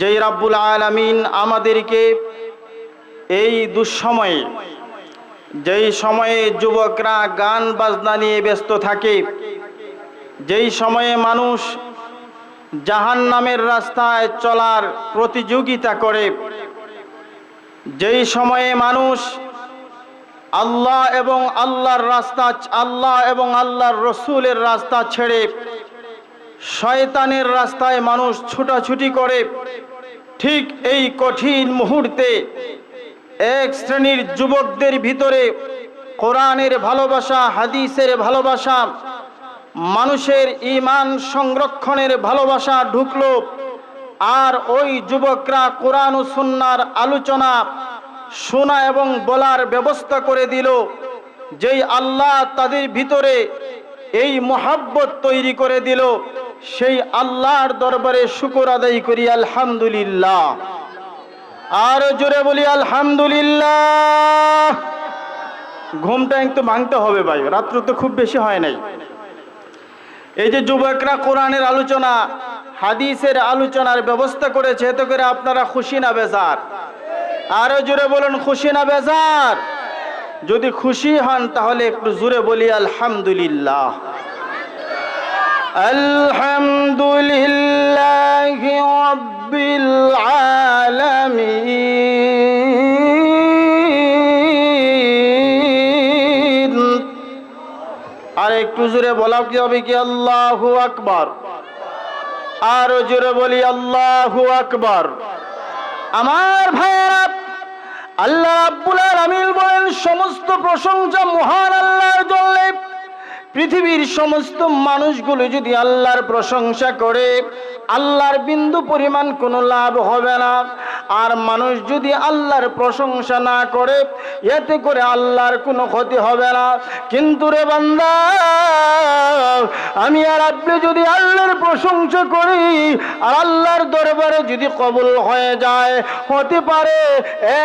যেই রাব্বুল আলামিন আমাদেরকে এই দুঃসময়ে, যেই সময়ে যুবকরা গান বাজনা নিয়ে ব্যস্ত থাকে, যেই সময়ে মানুষ জাহান নামের রাস্তায় চলার প্রতিযোগিতা করে, যেই সময়ে মানুষ আল্লাহ এবং আল্লাহর রাস্তা, আল্লাহ এবং আল্লাহর রসুলের রাস্তা ছেড়ে শয়তানের রাস্তায় মানুষ ছুটাছুটি করে। ঠিক এই কঠিন মুহূর্তে এক শ্রেণির যুবকদের ভিতরে কোরআনের ভালোবাসা, হাদিসের ভালোবাসা, মানুষের ইমান সংরক্ষণের ভালোবাসা ঢুকল। আর ওই যুবকরা কোরআন ও সুন্নার আলোচনা, শোনা এবং বলার ব্যবস্থা করে দিল, যেই আল্লাহ তাদের ভিতরে এই মহাব্বত তৈরি করে দিল। সেই আল্লাহর দরবারে শুকর আদায় করি, আলহামদুলিল্লাহ। আর জোরে বলি, আলহামদুলিল্লাহ। ঘুমটা একটু ভাঙতে হবে ভাই, রাত্র তো খুব বেশি হয় নাই। এই যে যুবকরা কোরআনের আলোচনা, হাদিসের আলোচনার ব্যবস্থা করেছে, এতে করে আপনারা খুশি না বেজার? আরও জোরে বলুন, খুশি না বেজার? যদি খুশি হন, তাহলে একটু জোরে বলি, আলহামদুলিল্লাহ। আলহামদুলিল্লাহ রব্বিল আলামিন। আর একটু জোরে বলা কি হবে কি? আল্লাহু আকবার। আরও জোরে বলি, আল্লাহু আকবার। আমার ভাইয়েরা, আল্লাহ রাব্বুল আলামিন বলেন, সমস্ত প্রশংসা মহান আল্লাহর জন্য পৃথিবীর সমস্ত মানুষগুলো যদি আল্লাহর প্রশংসা করে আল্লাহর বিন্দু পরিমাণ কোনো লাভ হবে না। আর মানুষ যদি আল্লাহর প্রশংসা না করে, এতে করে আল্লাহর কোনো ক্ষতি হবে না। কিন্তু রে বান্দা, আমি আর আপনি যদি আল্লাহর প্রশংসা করি, আর আল্লাহর দরবারে যদি কবুল হয়ে যায়, হতে পারে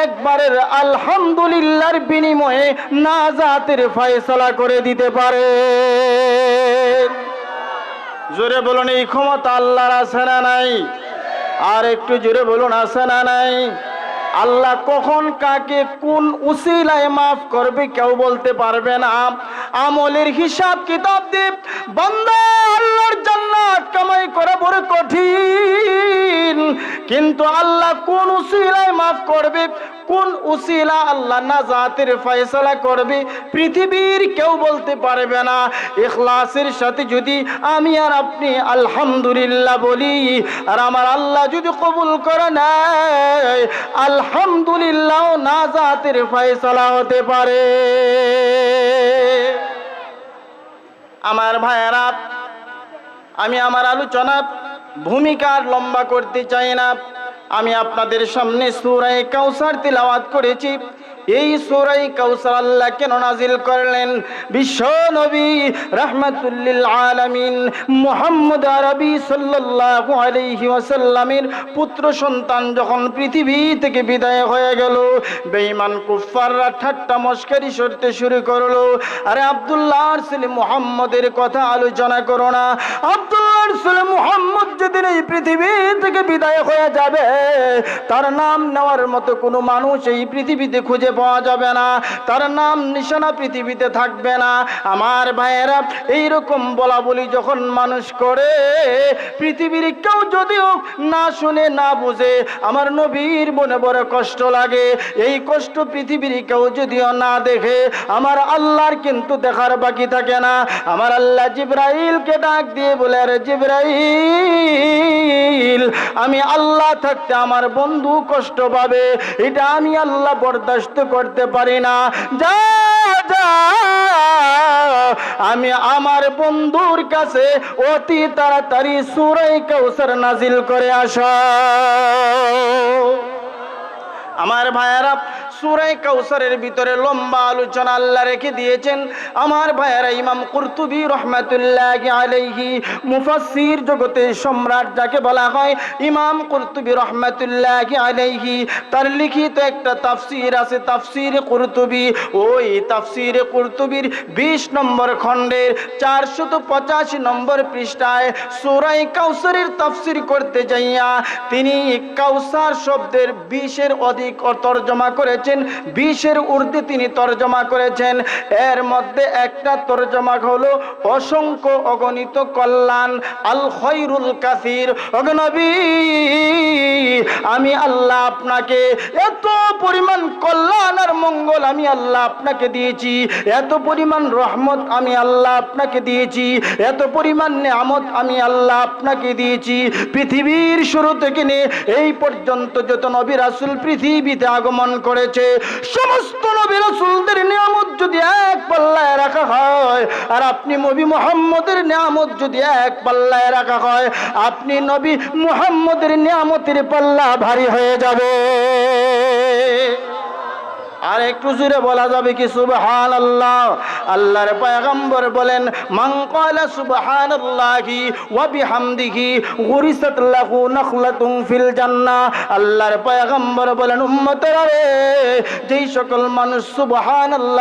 একবারের আলহামদুলিল্লাহর বিনিময়ে না জাতের ফয়সলা করে দিতে পারে। জোরে বলুন, এই ক্ষমতা আল্লাহর আছে না নাই? আর একটু জোরে বলুন, আছে না নাই? আল্লাহ কখন কাকে কোন উসিলায় মাফ করবে কেউ বলতে পারবে না। আমলের হিসাব, কিতাব দ্বীপ বান্দা আল্লাহর জান্নাত কামাই করা বড় কঠিন। কিন্তু আল্লাহ কোন উসিলায় মাফ করবে? কোন উসিলা আল্লাহ নাজাতের ফয়সালা করবে? পৃথিবীর কেউ বলতে পারবে না। ইখলাসের সাথে যদি আমি আর আপনি আলহামদুলিল্লাহ বলি, আর আমার আল্লাহ যদি কবুল করে নেয়, আলহামদুলিল্লাহ নাজাতের ফয়সালা হতে পারে। আমার ভাইয়েরা, আমি আমার আলোচনা ভূমিকার লম্বা করতে চাই না। আমি আপনাদের সামনে সুরাই কাউসার তিলাওয়াত করেছি। এই সুরাই কাউসার আল্লাহ কেন নাজিল করলেন? বিশ্ব নবী রহমতুল্লিল আলামিন মুহাম্মদ আরবি সাল্লাল্লাহু আলাইহি ওয়াসাল্লামের পুত্র সন্তান যখন পৃথিবী থেকে বিদায় হয়ে গেল, বেঈমান কুফাররা ঠাট্টা মস্কারি করতে শুরু করল। আরে আব্দুল্লাহ ছেলে মুহাম্মদের কথা আলোচনা করো না। আব্দুল্লাহ ছেলে মুহাম্মদ যেদিন এই পৃথিবী থেকে বিদায় হয়ে যাবে। তার নাম নেওয়ার মতো কোনো মানুষ এই পৃথিবীতে খুঁজে পাওয়া যাবে না। তার নাম নিশানা পৃথিবীতে থাকবে না। আমার ভাইয়েরা, এইরকম বলা বলি যখন মানুষ করে, পৃথিবীর কেউ যদিও না শুনে, না বুঝে, আমার নবীর মনে বড় কষ্ট লাগে। এই কষ্ট পৃথিবীর কেউ যদিও না দেখে, আমার আল্লাহর কিন্তু দেখার বাকি থাকে না। আমার আল্লাহ জিব্রাইলকে ডাক দিয়ে বলে, আরে জিব্রাইল আমি আল্লাহ থাকতে আমার বন্ধু কষ্ট পাবে। এটা আমি আল্লাহ বরদাস্ত করতে পারি না। যা যা, আমি আমার বন্ধুর কাছে অতি তাড়াতাড়ি সুরাই কৌসার নাজিল করে আস। আমার ভাইয়ারা সুরাই কাউসারের ভিতরে লম্বা আলোচনা আল্লাহ রেখে দিয়েছেন। আমার ভাইয়ারা ইমাম কুরতুবি রহমাতুল্লাহ আলাইহি মুফাসসির জগতে সম্রাট যাকে বলা হয় ইমাম কুরতুবি রহমাতুল্লাহ আলাইহি, তার লিখিত একটা তাফসির আছে তাফসির কুরতুবি। ওই তাফসির কুরতুবির বিশ নম্বর খণ্ডের চারশত পঁচাশি নম্বর পৃষ্ঠায় সুরাই কাউসারের তাফসির করতে যাইয়া তিনি কাউসার শব্দের বিশের অধিক তর্জমা করেছেন, বিশের ঊর্ধ্বে তিনি তর্জমা করেছেন। এর মধ্যে একটা তর্জমা হলো অসংখ্য অগণিত কল্যাণ, আল খৈরুল কাসির। অগনবী আমি আল্লাহ আপনাকে এত পরিমাণ কল্যাণ আর মঙ্গল আমি আল্লাহ আপনাকে দিয়েছি। এত পরিমাণ রহমত আমি আল্লাহ আপনাকে দিয়েছি। এত পরিমাণ নেয়ামত আমি আল্লাহ আপনাকে দিয়েছি। পৃথিবীর শুরু থেকে নিয়ে এই পর্যন্ত যত নবী রাসুল পৃথিবীতে আগমন করেছে, সমস্ত নবী রাসুলদের নিয়ামত যদি এক পাল্লায় রাখা হয়, আর আপনি নবী মুহাম্মদের নিয়ামত যদি এক পাল্লায় রাখা হয়, আপনি নবী মুহাম্মদের নিয়ামতের পাল্লা ভারী হয়ে যাবে। yeah আর একটু জুড়ে বলা যাবে কি সুবহান আল্লাহ আল্লাহর পয়গম্বর বলেন, মান জান্নাহ। আল্লাহর পয়গম্বর বলেন যেই সকল মানুষ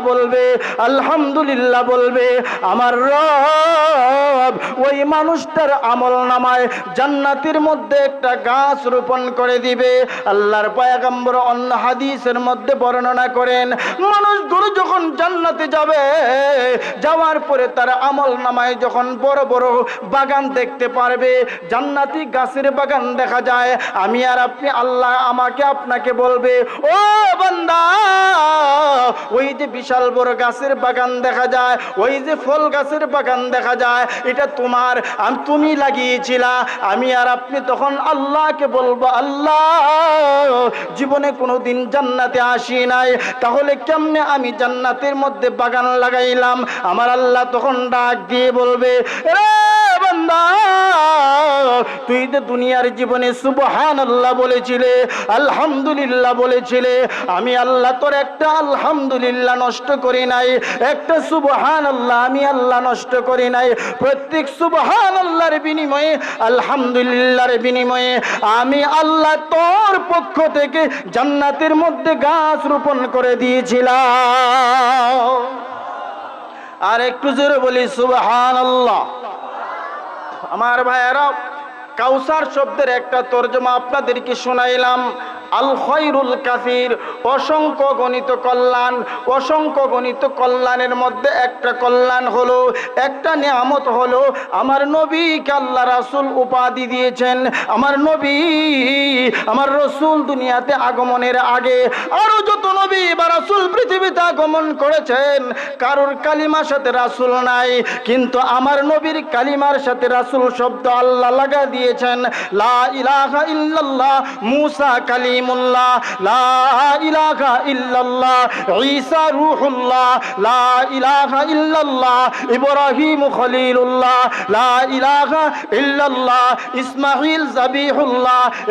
বলবে, আলহামদুলিল্লাহ বলবে, আমার রব ওই মানুষটার আমল নামায় জান্নাতের মধ্যে একটা গাছ রোপণ করে দিবে। আল্লাহর পয়গম্বর অন্য হাদিসের মধ্যে বর্ণনা করেন। মানুষগুলো যখন জান্নাতে যাবে, যাওয়ার পরে তার আমল নামায় যখন বড় বড় বাগান দেখতে পারবে, জান্নাতি গাছের বাগান দেখা যায়। আমি আর আপনি, আল্লাহ আমাকে আপনাকে বলবে, ও বান্দা, ওই যে বিশাল বড় গাছের বাগান দেখা যায়, ওই যে ফল গাছের বাগান দেখা যায়, এটা তোমার তুমি লাগিয়েছিলা। আমি আর আপনি তখন আল্লাহকে বলব, আল্লাহ, জীবনে কোনোদিন জান্নাতে আসি নাই। তাহলে কেমনে আমি জান্নাতের মধ্যে বাগান লাগাইলাম? আমার আল্লাহ তখন ডাক দিয়ে বলবে রে বান্দা তুই তো দুনিয়ার জীবনে সুবহান আল্লাহ বলেছিলে, আলহামদুলিল্লাহ বলেছিলে। আমি আল্লাহ তোর একটা আলহামদুলিল্লাহ নষ্ট করি নাই, একটা সুবহান আল্লাহ আমি আল্লাহ নষ্ট করি নাই। প্রত্যেক সুবহান আল্লাহর বিনিময়ে, আলহামদুলিল্লাহর বিনিময়ে আমি আল্লাহ তোর পক্ষ থেকে জান্নাতের মধ্যে গাছ রোপণ করে দিয়েছিলাম। আর একটু জোরে বলি সুবহান আল্লাহ আমার ভাইয়েরা কাউসার শব্দের একটা তর্জমা আপনাদেরকে শোনাইলাম। আল খৈরুল কাসির, অসংখ্য গণিত কল্যাণ, অসংখ্য গণিত কল্যাণের মধ্যে একটা কল্যাণ হলো, একটা নিয়ামত হলো, আমার নবীকে আল্লাহ রাসুল উপাধি দিয়েছেন, আমার নবী, আমার রসুল দুনিয়াতে আগমনের আগে, আরও যত নবী বা রাসুল পৃথিবীতে আগমন করেছেন, কারোর কালিমার সাথে রাসুল নাই, কিন্তু আমার নবীর কালিমার সাথে রাসুল শব্দ আল্লাহ লাগা দিয়েছেন, লা ইলাহা ইল্লাল্লাহ, মুসা কালিমুল্লাহ লা ইলাহা ইল্লাল্লাহ, ঈসা রূহুল্লাহ, লা ইলাহা ইল্লাল্লাহ, ইব্রাহিম খলিলুল্লাহ, লা ইলাহা ইল্লাল্লাহ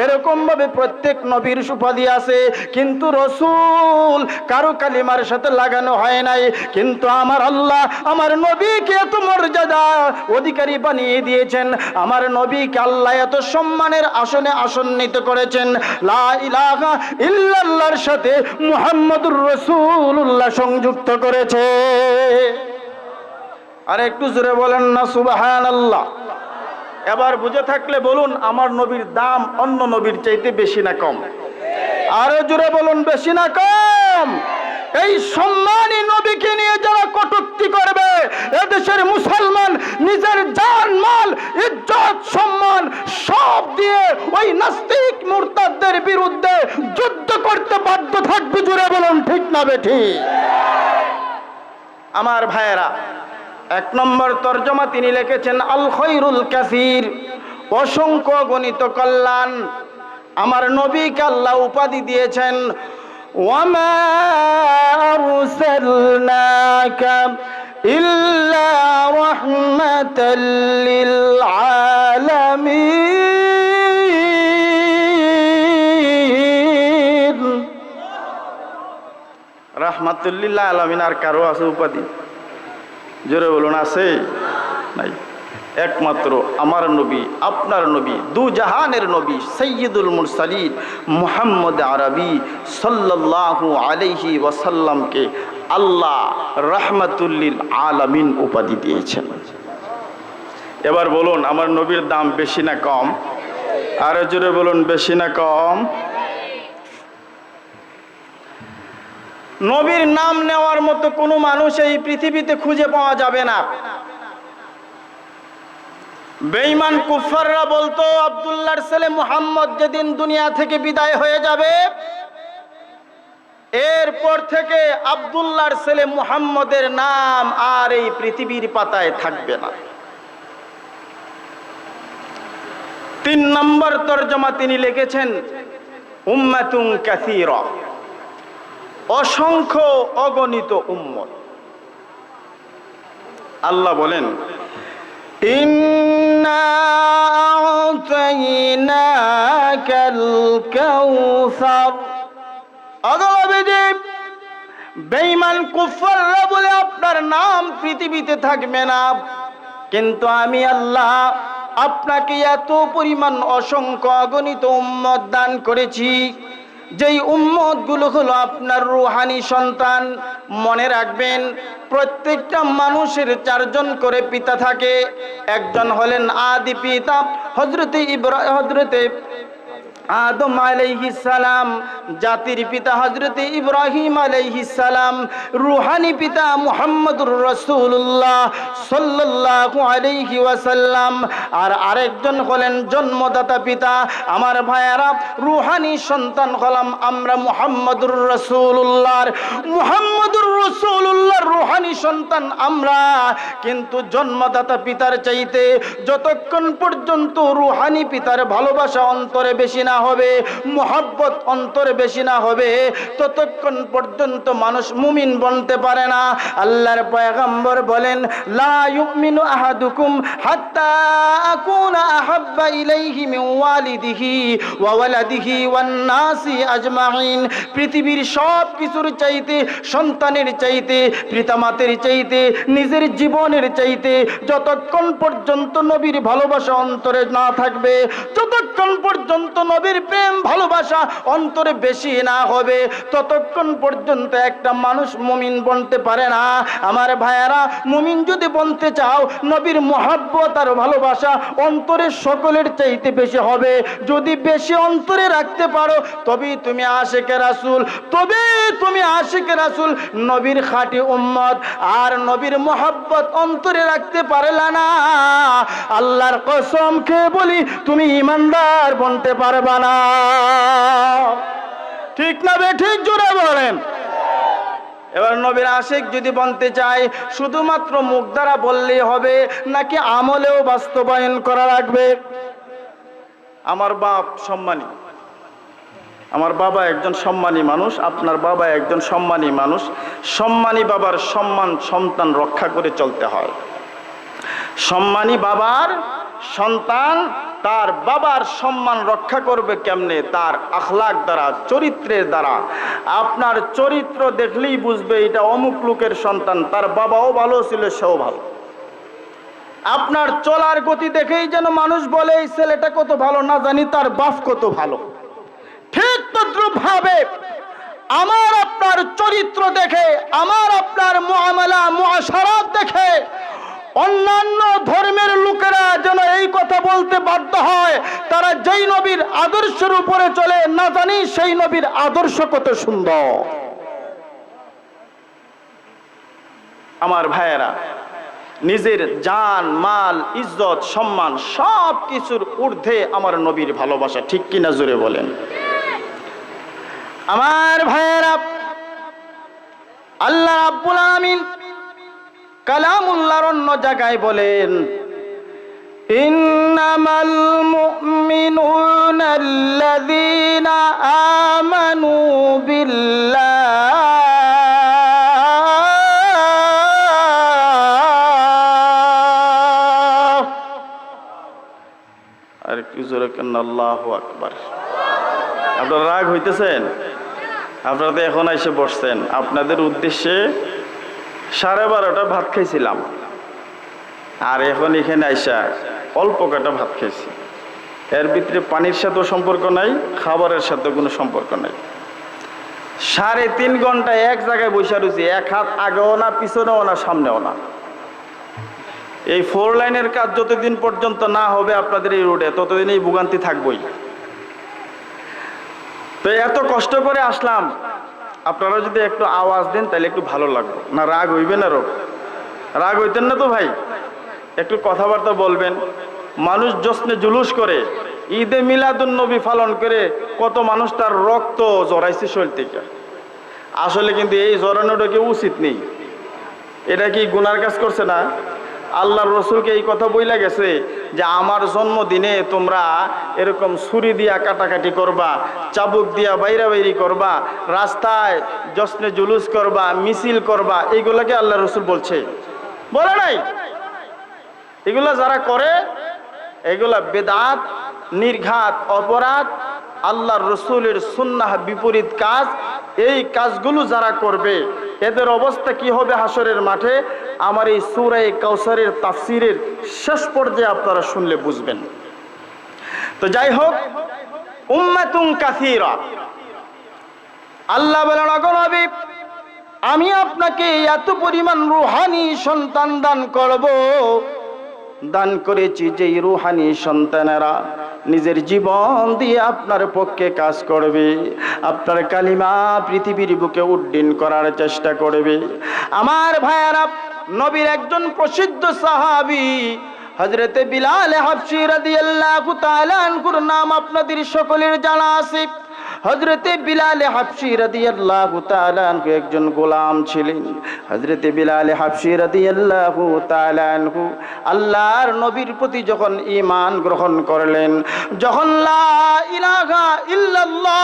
এরকম ভাবে প্রত্যেক নবীর সুপাদি আছে, কিন্তু রসুল কারও কালিমার সাথে লাগানো হয় নাই। কিন্তু আমার আল্লাহ, আমার নবীকে এত মর্যাদা, অধিকারী বানিয়ে দিয়েছেন। আমার নবীকে আল্লাহ এত সম্মানের আসনে আসন্নিত করেছেন। লা ইল্লাল্লাহর সাথে মুহাম্মদুর রসুল্লাহ সংযুক্ত করেছে। আর একটু জোরে বলেন না সুবাহান আল্লাহ এবার বুঝে থাকলে বলুন, আমার নবীর দাম অন্য নবীর চাইতে বেশি না কম। আরও জোরে বলুন, বেশি না কম। এই সম্মানী নবীকে নিয়ে যারা কটুক্তি করবে, এদেশের মুসলমান নিজের জান, মাল, ইজ্জত, সম্মান সব দিয়ে ওই নাস্তিক মুরতাদদের বিরুদ্ধে যুদ্ধ করতে বাধ্য থাকবে জুড়ে বলুন, ঠিক না বেঠি? আমার ভাইয়েরা, এক নম্বর তর্জমা তিনি লিখেছেন, আল খৈরুল কাসির, অসংখ্য গণিত কল্যাণ। আমার নবীকে আল্লাহ উপাধি দিয়েছেন, ওয়ামা ইল্লা রাহমাতাল আলামিন। রাহমাতুল্লিল্লাহ আলমিন আর কারও আছে উপাধি? জোরে বলুন, আছে? নাই। একমাত্র আমার নবী, আপনার নবী, দু জাহানের নবী সৈয়দুল মুরসালিন মুহাম্মদ আরবি সাল্লাল্লাহু আলাইহি ওয়াসাল্লামকে আল্লাহ রহমাতুল্লিল আলামিন উপাধি দিয়েছেন। এবার বলুন, আমার নবীর দাম বেশি না কম? আরও জোরে বলুন, বেশি না কম? নবীর নাম নেওয়ার মতো কোনো মানুষ এই পৃথিবীতে খুঁজে পাওয়া যাবে না। বেঈমান কুফাররা বলতো, আব্দুল্লাহর ছেলে মুহাম্মদ যেদিন দুনিয়া থেকে বিদায় হয়ে যাবে, এরপর থেকে আব্দুল্লাহর ছেলে মুহাম্মদের নাম আর এই পৃথিবীর পাতায় থাকবে না। তিন নম্বর তর্জমা তিনি লিখেছেন, উম্মাতুন কাসীরা। অসংখ্য অগণিত উম্মত। আল্লাহ বলেন বেঈমান কুফাররা বলে, আপনার নাম পৃথিবীতে থাকবে না। কিন্তু আমি আল্লাহ আপনাকে এত পরিমাণ অসংখ্য অগণিত উম্মত দান করেছি। যেই উম্মতগুলো হলো আপনার রুহানি সন্তান, মনে রাখবেন প্রত্যেকটা মানুষের চারজন করে পিতা থাকে। একজন হলেন আদি পিতা হজরতে ইব্রাহ হজরতে আদম আলাইহিস সালাম। জাতির পিতা হজরতে ইব্রাহিম সালাম, রুহানি পিতা মুহাম্মদুর রাসূলুল্লাহ সাল্লাল্লাহু আলাইহি ওয়াসাল্লাম, আর আরেকজন হলেন জন্মদাতা পিতা আমার ভাইয়ারা, রুহানি সন্তান হলাম আমরা মুহাম্মদুর রাসূলুল্লাহর। মুহাম্মদুর রাসূলুল্লাহর রুহানি সন্তান আমরা, কিন্তু জন্মদাতা পিতার চাইতে যতক্ষণ পর্যন্ত রুহানি পিতার ভালোবাসা অন্তরে বেশি না হবে, মোহাব্বত অন্তরে বেশি না হবে, ততক্ষণ পর্যন্ত মানুষ মুমিন বনতে পারে না। আল্লাহর পয়গম্বর বলেন পৃথিবীর সব কিছুর চাইতে, সন্তানের চাইতে, পিতামাতের চাইতে, নিজের জীবনের চাইতে যতক্ষণ পর্যন্ত নবীর ভালোবাসা অন্তরে না থাকবে যতক্ষণ পর্যন্ত নবীর প্রেম, ভালোবাসা অন্তরে বেশি না হবে, ততক্ষণ পর্যন্ত একটা মানুষ মুমিন বনতে পারে না। আমার ভাইয়ারা, মুমিন যদি বনতে চাও, নবীর মহাব্বত আর ভালোবাসা অন্তরে সকলের চাইতে বেশি হবে। যদি বেশি অন্তরে রাখতে পারো, তবেই তুমি আশেকে রাসুল তবে তুমি আশেকে রাসুল, নবীর খাঁটি উম্মত। আর নবীর মহাব্বত অন্তরে রাখতে পারলা না। আল্লাহর কসম খেয়ে বলি, তুমি ইমানদার বনতে পারবা না। ঠিক না বে, ঠিক জোরে বলেন। এবার নবীর আশেক যদি বলতে চাই শুধুমাত্র মুখ দ্বারা বললেই হবে, নাকি আমলেও বাস্তবায়ন করা লাগবে? আমার বাপ সম্মানী। আমার বাবা একজন সম্মানী মানুষ, আপনার বাবা একজন সম্মানী মানুষ। সম্মানী বাবার সম্মান সন্তান রক্ষা করে চলতে হয়। সম্মানী বাবার সন্তান তার বাবার সম্মান রক্ষা করবে কেমনে? তার আখলাক দ্বারা, চরিত্রের দ্বারা। আপনার চরিত্র দেখলেই বুঝবে এটা অমুক লোকের সন্তান, তার বাবাও ভালো ছিল, সেও ভালো। আপনার চলার গতি দেখেই যেন মানুষ বলে, এই ছেলেটা কত ভালো, না জানি তার বাপ কত ভালো। ঠিক তদ্রুপ ভাবে আমার আপনার চরিত্র দেখে, আমার আপনার মুআমালা মুআশারাত দেখে অন্যান্য ধর্মের লোকেরা যেন এই কথা বলতে বাধ্য হয়, তারা যেই নবীর আদর্শের উপরে চলে, না জানি সেই নবীর আদর্শ কত সুন্দর। আমার ভাইয়েরা, নিজের জান, মাল, ইজ্জত, সম্মান সব কিছুর ঊর্ধ্বে আমার নবীর ভালোবাসা, ঠিক কিনা জোরে বলেন? আমার ভাইয়েরা, আল্লাহ রাব্বুল আমিন কালামুল্লাহর অন্য জায়গায় বলেন, ইন্নামাল মুমিনুনা আল্লাযীনা আমানু বিল্লাহ। আর কি জোরে কেন? আল্লাহু আকবার। আপনারা রাগ হইতেছেন? আপনারা তো এখন এসে বসছেন। আপনাদের উদ্দেশ্যে সাড়ে বারোটা ভাত খাইছিলাম। আর এখন এখানে আইসা অল্প কাটা ভাত খাইছি। এর ভিতরে পানির সাথেও সম্পর্ক নাই, খাবারের সাথে কোনো সম্পর্ক নাই। সাড়ে তিন ঘণ্টা এক জায়গায় বসে রয়েছি, এক হাত আগেও না, পিছনেও না, সামনেও না। এই ফোর লাইনের কাজ যতদিন পর্যন্ত না হবে আপনাদের এই রোডে, ততদিন এই ভোগান্তি থাকবই। তো এত কষ্ট করে আসলাম আপনারা যদি একটু আওয়াজ দেন, তাহলে একটু ভালো লাগবে। না, রাগ হইবে না রোগ? রাগ হইতেন না তো ভাই? একটু কথাবার্তা বলবেন। মানুষ জশ্নে জুলুস করে। ঈদে মিলাদুন নবী পালন করে কত মানুষ তার রক্ত জড়াইছে শরীর থেকে। আসলে কিন্তু এই জড়ানোটা কি উচিত নেই? এটা কি গুনার কাজ করছে না? আল্লাহর রসুলকে এই কথা বইলা গেছে যে আমার জন্মদিনে তোমরা এরকম ছুরি দিয়া কাটাকাটি করবা, চাবুক দিয়া বাইরা বাইরি করবা, রাস্তায় জশ্নে জুলুস করবা, মিছিল করবা, এইগুলাকে আল্লাহ রসুল বলছে। বলে নাই? এগুলা যারা করে, এগুলা বেদাত, নির্ঘাত, অপরাধ, আল্লাহর রসুলের সুন্নাহ বিপরীত কাজ এই কাজগুলো যারা করবে, এদের অবস্থা কি হবে হাসরের মাঠে? আমার এই সুরাই কাউসারের তাফসিরের শেষ পর্যায়ে আপনারা শুনলে বুঝবেন। তো যাই হোক, উম্মাতুন কাসীরা। আল্লাহ বলেন অগণবী আমি আপনাকে এত পরিমাণ রুহানি সন্তান দান করব দান করেছি যে রুহানি সন্তানেরা। নিজের জীবন দিয়ে আপনার পক্ষে কাজ করবে। আপনার কালিমা পৃথিবীর বুকে উড্ডীন করার চেষ্টা করবে। আমার ভাইয়ারা, নবীর একজন প্রসিদ্ধ সাহাবী হজরতে বিলাল হাফসি রাদিয়াল্লাহু তাআলা আনহুর নাম আপনাদের সকলের জানা আছে। হজরতে বিলালে হাফসি রাদিয়াল্লাহু তাআলা একজন গোলাম ছিলেন। হজরতে বিলালে হাফসি রাদিয়াল্লাহু তাআলা আল্লাহর নবীর প্রতি যখন ঈমান গ্রহণ করলেন, যখন লা ইলাহা ইল্লাল্লাহ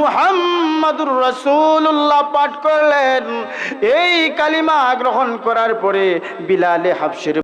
মুহাম্মাদুর রাসূলুল্লাহ পাঠ করলেন, এই কালিমা গ্রহণ করার পরে বিলালে হাফসির